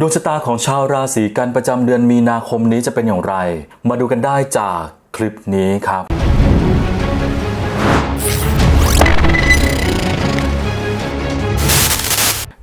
ดวงชะตาของชาวราศีกันประจำเดือนมีนาคมนี้จะเป็นอย่างไร มาดูกันได้จากคลิปนี้ครับ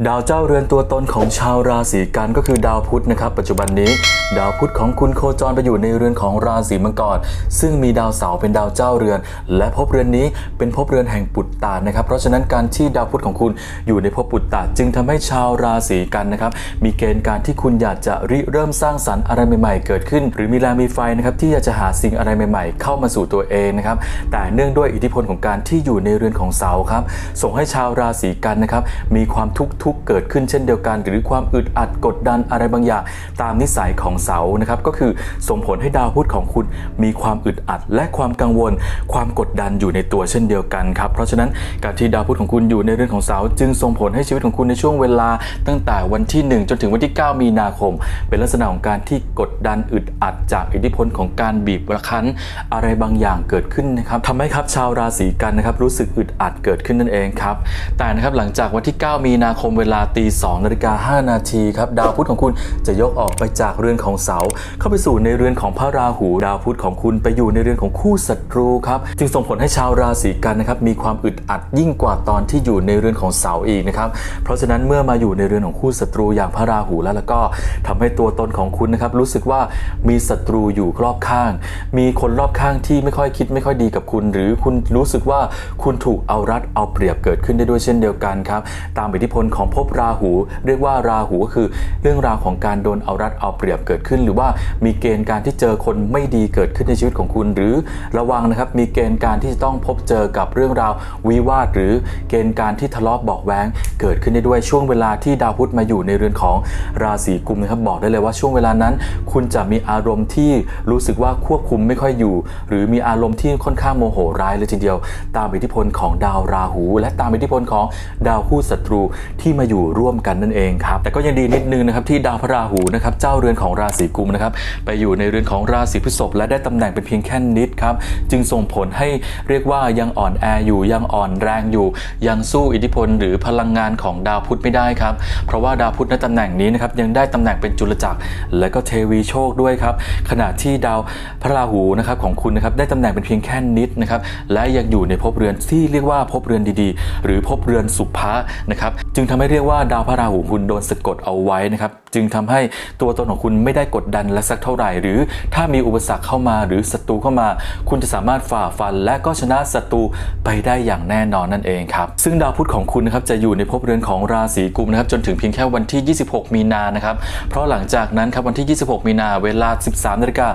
ดาวเจ้าเรือนตัวตนของชาวราศีกันก็คือดาวพุธนะครับ ปัจจุบันนี้ ดาวพุธของคุณโคจรไปอยู่ในเรือนของราศีมังกรซึ่งมีดาวเสาร์เป็นดาวเจ้าเรือน และภพเรือนนี้เป็นภพเรือนแห่งปุตตานะครับ เพราะฉะนั้นการที่ดาวพุธของคุณอยู่ในภพปุตตาจึงทำให้ชาวราศีกันนะครับมีเกณฑ์การที่คุณอยากจะริเริ่มสร้างสรรค์อะไรใหม่ ๆ เกิดขึ้น หรือมีแรงมีไฟนะครับที่อยากจะหาสิ่งอะไรใหม่ ๆ เข้ามาสู่ตัวเองนะครับแต่เนื่องด้วยอิทธิพลของการที่อยู่ในเรือนของเสาครับส่งให้ชาวราศีกันนะครับมีความทุกข์ทุกข์เกิดขึ้นเช่นเดียวกัน หรือความอึดอัดกดดันอะไรบางอย่างตามนิสัยของเสานะครับก็คือส่งผลให้ดาวพุธของคุณมีความอึดอัด และความกังวล ความกดดันอยู่ในตัวเช่นเดียวกันครับเพราะฉะนั้นการที่ดาวพุธของคุณอยู่ในเรื่อนของเสาจึงส่งผลให้ชีวิตของคุณในช่วงเวลา ตั้งแต่วันที่ 1 จนถึงวันที่ 9 มีนาคม เป็นลักษณะของการที่กดดันอึดอัด จากอิทธิพลของการบีบประคั้นอะไรบางอย่างเกิดขึ้นนะครับทำให้ครับชาวราศีกันนะครับรู้สึกอึดอัดเกิดขึ้นนั่นเองครับแต่นะครับหลังจากวันที่ 9 มีนาคมเวลาตี2นาฬิกา5นาทีครับดาวพุธของคุณจะยกออกไปจากเรือนของเสา เข้าไปสู่ในเรือนของพระราหู ดาวพุธของคุณไปอยู่ในเรือนของคู่ศัตรูครับจึงส่งผลให้ชาวราศีกันนะครับมีความอึดอัดยิ่งกว่าตอนที่อยู่ในเรือนของเสาอีกนะครับเพราะฉะนั้นเมื่อมาอยู่ในเรือนของคู่ศัตรูอย่างพระราหูแล้วแล้วก็ทำให้ตัวตนของคุณนะครับรู้สึกว่ามีศัตรูอยู่รอบข้าง มีคนรอบข้างที่ไม่ค่อยคิดไม่ค่อยดีกับคุณ หรือคุณรู้สึกว่าคุณถูกเอารัดเอาเปรียบเกิดขึ้นได้ด้วยเช่นเดียวกันครับตามอิทธิพลของภพราหู เรียกว่าราหูก็คือเรื่องราวของการโดนเอารัดเอาเปรียบเกิดขึ้น หรือว่ามีเกณฑ์การที่เจอคนไม่ดีเกิดขึ้นในชีวิตของคุณ หรือระวังนะครับมีเกณฑ์การที่จะต้องพบเจอกับเรื่องราววิวาทหรือเกณฑ์การที่ทะเลาะเบาะแว้งเกิดขึ้นได้ด้วยช่วงเวลาที่ดาวพุธมาอยู่ในเรือนของราศีกุมนะครับบอกได้เลยว่าช่วงเวลานั้น คุณจะมีอารมณ์ที่รู้สึกว่าควบคุมไม่ค่อยอยู่ หรือมีอารมณ์ที่ค่อนข้างโมโหร้ายเลยทีเดียว ตามอิทธิพลของดาวราหู และตามอิทธิพลของดาวคู่ศัตรูที่มาอยู่ร่วมกันนั่นเองครับแต่ก็ยังดีนิดนึงนะครับที่ดาวพระราหูนะครับเจ้าเรือนของราศีกุมนะครับไปอยู่ในเรือนของราศีพฤษภและได้ตำแหน่งเป็นเพียงแค่นิดครับจึงส่งผลให้เรียกว่ายังอ่อนแออยู่ยังอ่อนแรงอยู่ ยังสู้อิทธิพล หรือพลังงานของดาวพุธไม่ได้ครับเพราะว่าดาวพุธในตำแหน่งนี้นะครับยังได้ตำแหน่งเป็นจุลจักร และก็เทวีโชคด้วยครับขณะที่ดาวพระราหูนะครับของคุณนะครับได้ตำแหน่งเป็นเพียงแค่นิดนะครับและยังอยู่ในภพเรือนที่เรียกว่าภพเรือนดีๆ หรือภพเรือนสุภะนะครับจึงทำให้เรียกว่าดาวพระราหูคุณโดนสะกดเอาไว้นะครับ จึงทำให้ตัวตนของคุณไม่ได้กดดันและสักเท่าไหร่ หรือถ้ามีอุปสรรคเข้ามาหรือศัตรูเข้ามา คุณจะสามารถฝ่าฟัน และก็ชนะศัตรูไปได้อย่างแน่นอนนั่นเองครับ ซึ่งดาวพุธของคุณนะครับจะอยู่ในภพเรือนของราศีกุมนะครับจนถึงเพียงแค่วันที่ 26 มีนานะครับ เพราะหลังจากนั้นครับวันที่ 26 มีนาเวลา 13นาฬิกา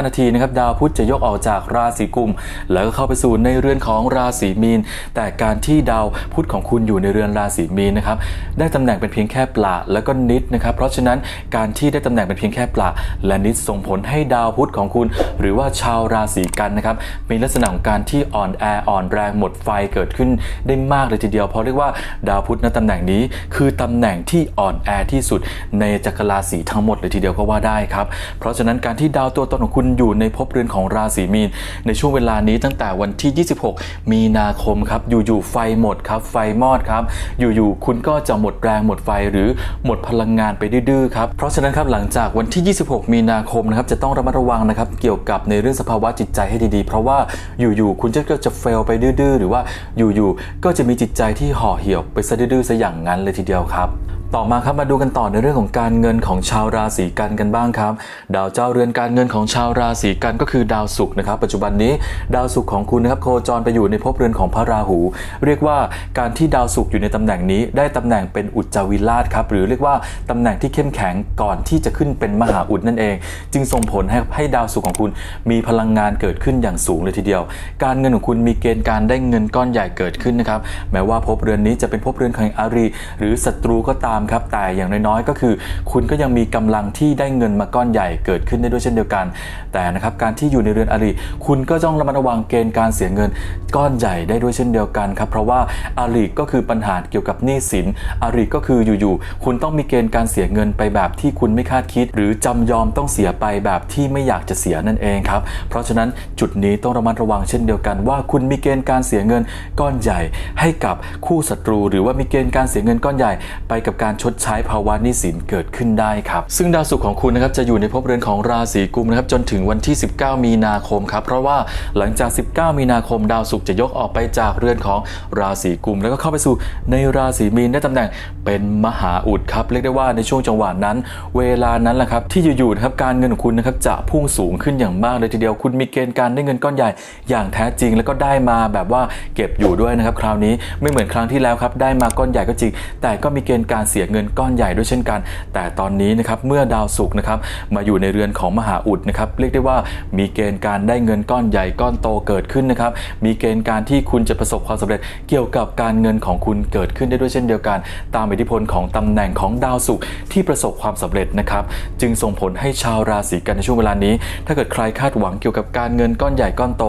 45 นาทีนะครับดาวพุธจะยกออกจากราศีกุม แล้วก็เข้าไปสู่ในเรือนของราศีมีน แต่การที่ดาวพุธของคุณอยู่ในเรือนราศีมีนนะครับได้ตำแหน่งเป็นเพียงแค่ปลาแล้วก็นิดนะครับเพราะฉะนั้นการที่ได้ตำแหน่งเป็นเพียงแค่ปลาและนิดส่งผลให้ดาวพุธของคุณ หรือว่าชาวราศีกันนะครับมีลักษณะของการที่อ่อนแออ่อนแรงหมดไฟเกิดขึ้นได้มากเลยทีเดียวเพราะเรียกว่าดาวพุธณตำแหน่งนี้คือตำแหน่งที่อ่อนแอที่สุดในจักรราศีทั้งหมดเลยทีเดียวก็ว่าได้ครับ เพราะฉะนั้นการที่ดาวตัวตนของคุณอยู่ในภพเรือนของราศีมีน ในช่วงเวลานี้ตั้งแต่วันที่ 26 มีนาคมครับอยู่ๆไฟหมดครับไฟมอดครับ อยู่ๆคุณุณก็จะหมดแรงหมดไฟหรือหมดพลังงานไปดื้อๆครับเพราะฉะนั้นครับหลังจากวันที่ 26 มีนาคมนะครับจะต้องระมัดระวังนะครับเกี่ยวกับในเรื่องสภาวะจิตใจให้ดีๆ เพราะว่าอยู่ๆคุณจะก็จะเฟลไปดื้อๆ หรือว่าอยู่ๆก็จะมีจิตใจที่ห่อเหี่ยวไปซะดื้อๆซะอย่างนั้นเลยทีเดียวครับ ต่อมาครับมาดูกันต่อในเรื่องของการเงินของชาวราศีกันกันบ้างครับ ดาวเจ้าเรือนการเงินของชาวราศีกันก็คือดาวศุกร์นะครับ ปัจจุบันนี้ดาวศุกร์ของคุณนะครับโคจรไปอยู่ในภพเรือนของพระราหู เรียกว่าการที่ดาวศุกร์อยู่ในตำแหน่งนี้ได้ตำแหน่งเป็นอุจจาวิราชครับหรือเรียกว่าตำแหน่งที่เข้มแข็งก่อนที่จะขึ้นเป็นมหาอุดนั่นเอง จึงส่งผลให้ให้ดาวศุกร์ของคุณมีพลังงานเกิดขึ้นอย่างสูงเลยทีเดียว การเงินของคุณมีเกณฑ์การได้เงินก้อนใหญ่เกิดขึ้นนะครับแม้ว่าภพเรือนนี้จะเป็นภพเรือนของอารีหรือศัตรูก็ตามครับแต่อย่างน้อยๆ ก็คือ คุณก็ยังมีกำลังที่ได้เงินมาก้อนใหญ่เกิดขึ้นได้ด้วยเช่นเดียวกัน แต่นะครับการที่อยู่ในเรือนอรีคุณก็ต้องระมัดระวังเกณฑ์การเสียเงินก้อนใหญ่ได้ด้วยเช่นเดียวกันครับเพราะว่าอารีก็คือปัญหาเกี่ยวกับหนี้สินอารีก็คืออยู่ๆคุณต้องมีเกณฑ์การเสียเงินไปแบบที่คุณไม่คาดคิด หรือจำยอมต้องเสียไปแบบที่ไม่อยากจะเสียนั่นเองครับเพราะฉะนั้นจุดนี้ต้องระมัดระวังเช่นเดียวกัน ว่าคุณมีเกณฑ์การเสียเงินก้อนใหญ่ ให้กับคู่ศัตรู หรือว่ามีเกณฑ์การเสียเงินก้อนใหญ่ไปกับการการชดใช้ภาวะหนี้สินเกิดขึ้นได้ครับ ซึ่งดาวศุกร์ของคุณนะครับจะอยู่ในภพเรือนของราศีกุมนะครับจนถึงวันที่ 19 มีนาคมครับเพราะว่าหลังจาก 19 มีนาคม ดาวศุกร์จะยกออกไปจากเรือนของราศีกุม แล้วก็เข้าไปสู่ในราศีมีนได้ตำแหน่งเป็นมหาอุดครับเรียกได้ว่าในช่วงจังหวะนั้น เวลานั้นแหละครับที่อยู่ๆนะครับการเงินของคุณนะครับจะพุ่งสูงขึ้นอย่างมากเลยทีเดียวคุณมีเกณฑ์การได้เงินก้อนใหญ่อย่างแท้จริง แล้วก็ได้มาแบบว่าเก็บอยู่ด้วยนะครับคราวนี้ไม่เหมือนครั้งที่แล้วครับได้มาก้อนใหญ่ก็จริง แต่ก็มีเกณฑ์การเสียเงินก้อนใหญ่ด้วยเช่นกัน แต่ตอนนี้นะครับเมื่อดาวศุกร์นะครับมาอยู่ในเรือนของมหาอุดนะครับเรียกได้ว่ามีเกณฑ์การได้เงินก้อนใหญ่ก้อนโตเกิดขึ้นนะครับมีเกณฑ์การที่คุณจะประสบความสำเร็จเกี่ยวกับการเงินของคุณเกิดขึ้นได้ด้วยเช่นเดียวกัน ตามอิทธิพลของตำแหน่งของดาวศุกร์ที่ประสบความสำเร็จนะครับจึงส่งผลให้ชาวราศีกันในช่วงเวลานี้ ถ้าเกิดใครคาดหวังเกี่ยวกับการเงินก้อนใหญ่ก้อนโต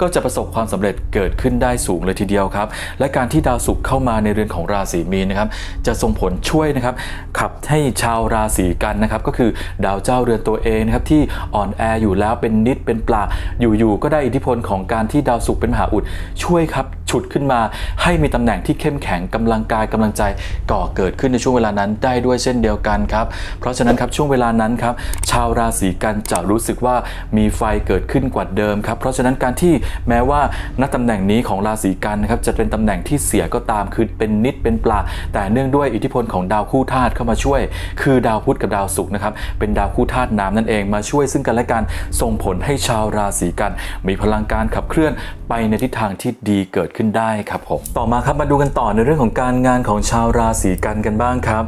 ก็จะประสบความสำเร็จเกิดขึ้นได้สูงเลยทีเดียวครับและการที่ดาวศุกร์เข้ามาในเรือนของราศีมีนนะครับจะส่งผลช่วย่วยนะครับขับให้ชาวราศีกันนะครับก็คือดาวเจ้าเรือนตัวเองนะครับที่อ่อนแออยู่แล้วเป็นนิดเป็นปลาอยู่ๆก็ได้อิทธิพลของการที่ดาวศุกร์เป็นมหาอุดช่วยครับฉุดขึ้นมา ให้มีตำแหน่งที่เข้มแข็งกำลังกายกำลังใจก่อเกิดขึ้นในช่วงเวลานั้นได้ด้วยเช่นเดียวกันครับเพราะฉะนั้นครับช่วงเวลานั้นครับชาวราศีกันจะรู้สึกว่ามีไฟเกิดขึ้นกว่าเดิมครับเพราะฉะนั้นการที่แม้ว่าณตำแหน่งนี้ของราศีกันนะครับจะเป็นตำแหน่งที่เสียก็ตามคือเป็นนิดเป็นปลา แต่เนื่องด้วยอิทธิพลของดาวคู่ธาตุเข้ามาช่วย คือดาวพุธกับดาวศุกร์นะครับเป็นดาวคู่ธาตุน้ำนั่นเองมาช่วยซึ่งกันและกันส่งผลให้ชาวราศีกัน มีพลังการขับเคลื่อนไปในทิศทางที่ดีเกิดขึ้นได้ครับผมต่อมาครับมาดูกันต่อในเรื่องของการงานของชาวราศีกันกันบ้างครับ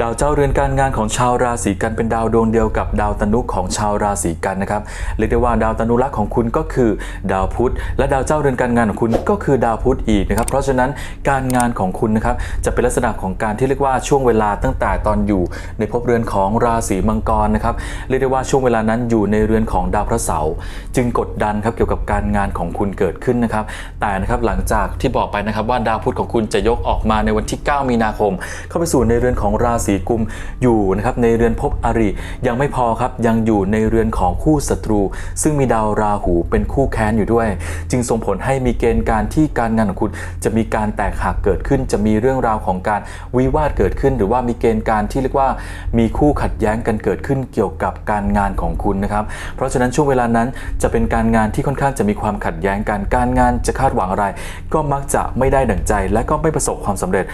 ดาวเจ้าเรือนการงานของชาวราศีกันเป็นดาวดวงเดียวกับดาวตนุของชาวราศีกันนะครับเรียกได้ว่าดาวตนุรักษ์ของคุณก็คือ ดาวพุธ และดาวเจ้าเรือนการงานของคุณก็คือดาวพุธอีกนะครับเพราะฉะนั้นการงานของคุณนะครับจะเป็นลักษณะของการที่เรียกว่าช่วงเวลาตั้งแต่ตอนอยู่ ในภพเรือนของราศีมังกรนะครับเรียกได้ว่าช่วงเวลานั้นอยู่ในเรือนของดาวพระเสาร์จึงกดดันครับเกี่ยวกับการงานของคุณเกิดขึ้นนะครับแต่นะครับหลังจากที่บอกไปนะครับว่าดาวพุธของคุณจะยกออกมาในวันที่ 9 มีนาคม เข้าไปสู่ในเรือนของราศีกุมอยู่นะครับในเรือนภพอริยังไม่พอครับยังอยู่ในเรือนของคู่ศัตรู ซึ่งมีดาวราหูเป็นคู่แค้นอยู่ด้วย จึงส่งผลให้มีเกณฑ์การที่การงานของคุณจะมีการแตกหักเกิดขึ้น จะมีเรื่องราวของการวิวาทเกิดขึ้น หรือว่ามีเกณฑ์การที่เรียกว่ามีคู่ขัดแย้งกันเกิดขึ้นเกี่ยวกับการงานของคุณนะครับ เพราะฉะนั้นช่วงเวลานั้นจะเป็นการงานที่ค่อนข้างจะมีความขัดแย้งกันการงานจะคาดหวังอะไรก็มักจะไม่ได้ดั่งใจ และก็ไม่ประสบความสำเร็จ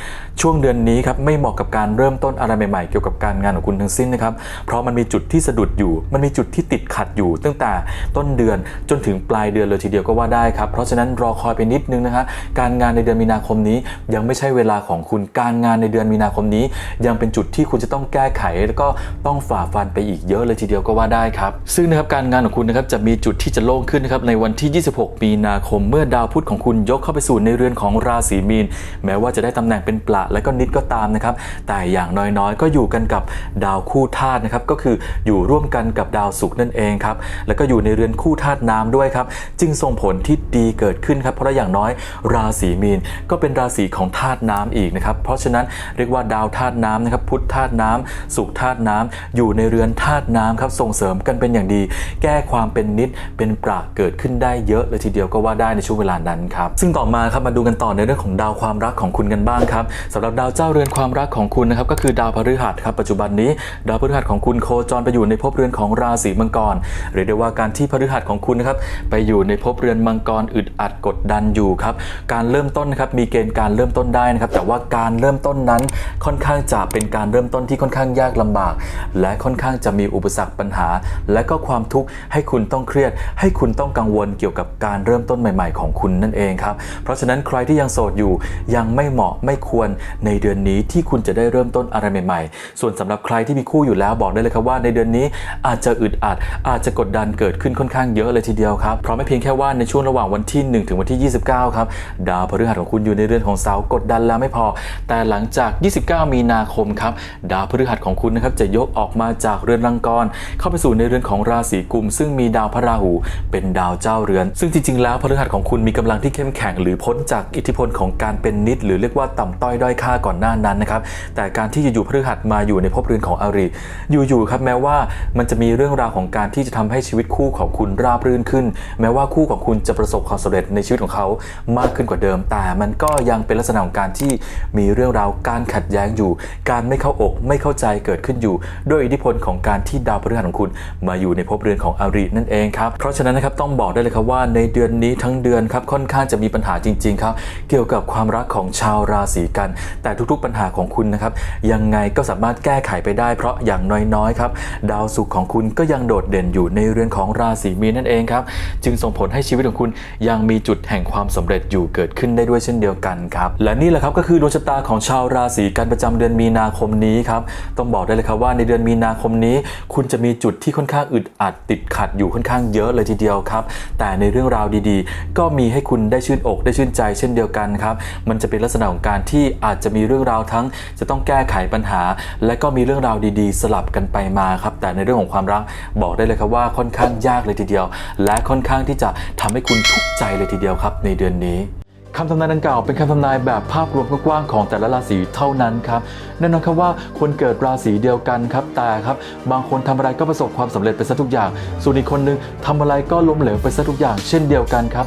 ช่วงเดือนนี้ครับไม่เหมาะกับการเริ่มต้นอะไรใหม่ๆ เกี่ยวกับการงานของคุณทั้งสิ้นนะครับ เพราะมันมีจุดที่สะดุดอยู่ มันมีจุดที่ติดขัดอยู่ ตั้งแต่ต้นเดือนจนถึงปลายเดือนเลยทีเดียวก็ว่าได้ครับ เพราะฉะนั้นรอคอยไปนิดนึงนะฮะการงานในเดือนมีนาคมนี้ยังไม่ใช่เวลาของคุณการงานในเดือนมีนาคมนี้ ยังเป็นจุดที่คุณจะต้องแก้ไข แล้วก็ต้องฝ่าฟันไปอีกเยอะเลยทีเดียวก็ว่าได้ครับ ซึ่งนะครับการงานของคุณนะครับจะมีจุดที่จะโล่งขึ้นนะครับในวันที่ 26 มีนาคม เมื่อดาวพุธของคุณยกเข้าไปสู่ในเรือนของราศีมีน แม้ว่าจะได้ตำแหน่งเป็นปละและก็นิดก็ตามนะครับ แต่อย่างน้อยๆ ก็อยู่กันกับดาวคู่ธาตุนะครับ ก็คืออยู่ร่วมกันกับดาวศุกร์นั่นเองครับ แล้วก็อยู่ในเรือนคู่ธาตุน้ำด้วยครับ จึงส่งผลที่ดีเกิดขึ้นครับ เพราะอย่างน้อยราศีมีนก็เป็นราศีของธาตุน้ำอีกนะครับ เพราะฉะนั้นเรียกว่าดาวธาตุน้ำนะครับ พุทธธาตุน้ำศุกร์ธาตุน้ำอยู่ในเรือนธาตุน้ำครับ ส่งเสริมกันเป็นอย่างดี แก้ความเป็นนิดเป็นปราเกิดขึ้นได้เยอะเลยทีเดียวก็ว่าได้ในช่วงเวลานั้นครับ ซึ่งต่อมาครับมาดูกันต่อในเรื่องของดาวความรักของคุณกันบ้างครับสำหรับดาวเจ้าเรือนความรักของคุณนะครับก็คือดาวพฤหัสครับปัจจุบันนี้ ดาวพฤหัสของคุณโคจรไปอยู่ในภพเรือนของราศีมังกรเรียกได้ว่าการที่พฤหัสของคุณนะครับไปอยู่ในภพเรือนมังกรอึดอัดกดดันอยู่ครับการเริ่มต้นนะครับมีเกณฑ์การเริ่มต้นได้นะครับแต่ว่าการเริ่มต้นนั้นค่อนข้างจะเป็นการเริ่มต้นที่ค่อนข้างยากลำบาก และค่อนข้างจะมีอุปสรรคปัญหา และก็ความทุกข์ให้คุณต้องเครียด ให้คุณต้องกังวลเกี่ยวกับการเริ่มต้นใหม่ ๆ ของคุณนั่นเองครับเพราะฉะนั้นใครที่ยังโสดอยู่ยังไม่เหมาะไม่ควรในเดือนนี้ที่คุณจะได้เริ่มต้นอะไรใหม่ ๆ ส่วนสำหรับใครที่มีคู่อยู่แล้วบอกได้เลยครับว่าในเดือนนี้อาจจะอึดอัดอาจจะกดดันเกิดขึ้นค่อนข้างเยอะเลยทีเดียวครับเพราะไม่เพียงแค่ว่าในช่วงระหว่างวันที่ 1 ถึงวันที่ 29 ครับ ดาวพฤหัสของคุณอยู่ในเรือนของเสาร์กดดันแล้วไม่พอ แต่หลังจาก 29 มีนาคมครับดาวพฤหัสของคุณนะครับจะยกออกมาจากเรือนรังกรเข้าไปสู่ในเรือนของราศีกุม ซึ่งมีดาวพระราหู เป็นดาวเจ้าเรือน ซึ่งจริงๆแล้วพฤหัสของคุณมีกำลังที่เข้มแข็งหรือพ้นจากอิทธิพลของการเป็นนิด หรือเรียกว่าต่ำต้อยด้อยค่าก่อนหน้านั้นนะครับแต่การที่อยู่ๆพฤหัสมาอยู่ในภพเรือนของอาริอยู่ๆครับแม้ว่ามันจะมีเรื่องราวของการที่จะทำให้ชีวิตคู่ของคุณราบรื่นขึ้น แม้ว่าคู่ของคุณจะประสบความสำเร็จในชีวิตของเขามากขึ้นกว่าเดิม แต่มันก็ยังเป็นลักษณะของการที่มีเรื่องราวการขัดแย้งอยู่ การไม่เข้าอกไม่เข้าใจเกิดขึ้นอยู่ ด้วยอิทธิพลของการที่ดาวพฤหัสของคุณ มาอยู่ในภพเรือนของอารินั่นเองครับเพราะฉะนั้นนะครับต้องบอกได้เลยครับว่าในเดือนนี้ทั้งเดือนครับค่อนข้างจะมีปัญหาจริงๆครับ เกี่ยวกับความรักของชาวราศีกัน แต่ทุกๆปัญหาของคุณนะครับ ยังไงก็สามารถแก้ไขไปได้เพราะอย่างน้อยๆครับ ดาวศุกร์ของคุณก็ยังโดดเด่นอยู่ในเรือนของราศีมีนนั่นเองครับ จึงส่งผลให้ชีวิตของคุณยังมีจุดแห่งความสำเร็จอยู่เกิดขึ้นได้ด้วยเช่นเดียวกันครับ และนี่แหละครับก็คือดวงชะตาของชาวราศีกันประจำเดือนมีนาคมนี้ครับ ต้องบอกได้เลยครับว่าในเดือนมีนาคมนี้ คุณจะมีจุดที่ค่อนข้างอึดอัดติดขัดอยู่ค่อนข้างเยอะเลยทีเดียวครับ แต่ในเรื่องราวดีๆ ก็มีให้คุณได้ชื่นอกได้ชื่นใจเช่นเดียวกันครับ มันจะเป็นลักษณะของการที่อาจจะมีเรื่องราวทั้ง จะต้องแก้ไขปัญหา และก็มีเรื่องราวดีๆ สลับกันไปมาครับ แต่ในเรื่องของความรักบอกได้เลยครับว่าค่อนข้างยากเลยทีเดียว และค่อนข้างที่จะทำให้คุณทุกข์ใจเลยทีเดียวครับ ในเดือนนี้คำทำนายดังกล่าวเป็นคำทำนายแบบภาพรวมกว้างๆของแต่ละราศีเท่านั้นครับแน่นอนครับว่าคนเกิดราศีเดียวกันครับแต่ครับบางคนทำอะไรก็ประสบความสำเร็จไปซะทุกอย่าง ส่วนอีกคนนึงทำอะไรก็ล้มเหลวไปซะทุกอย่าง เช่นเดียวกันครับ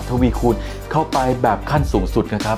ทวีคูณเข้าไปแบบขั้นสูงสุดนะครับ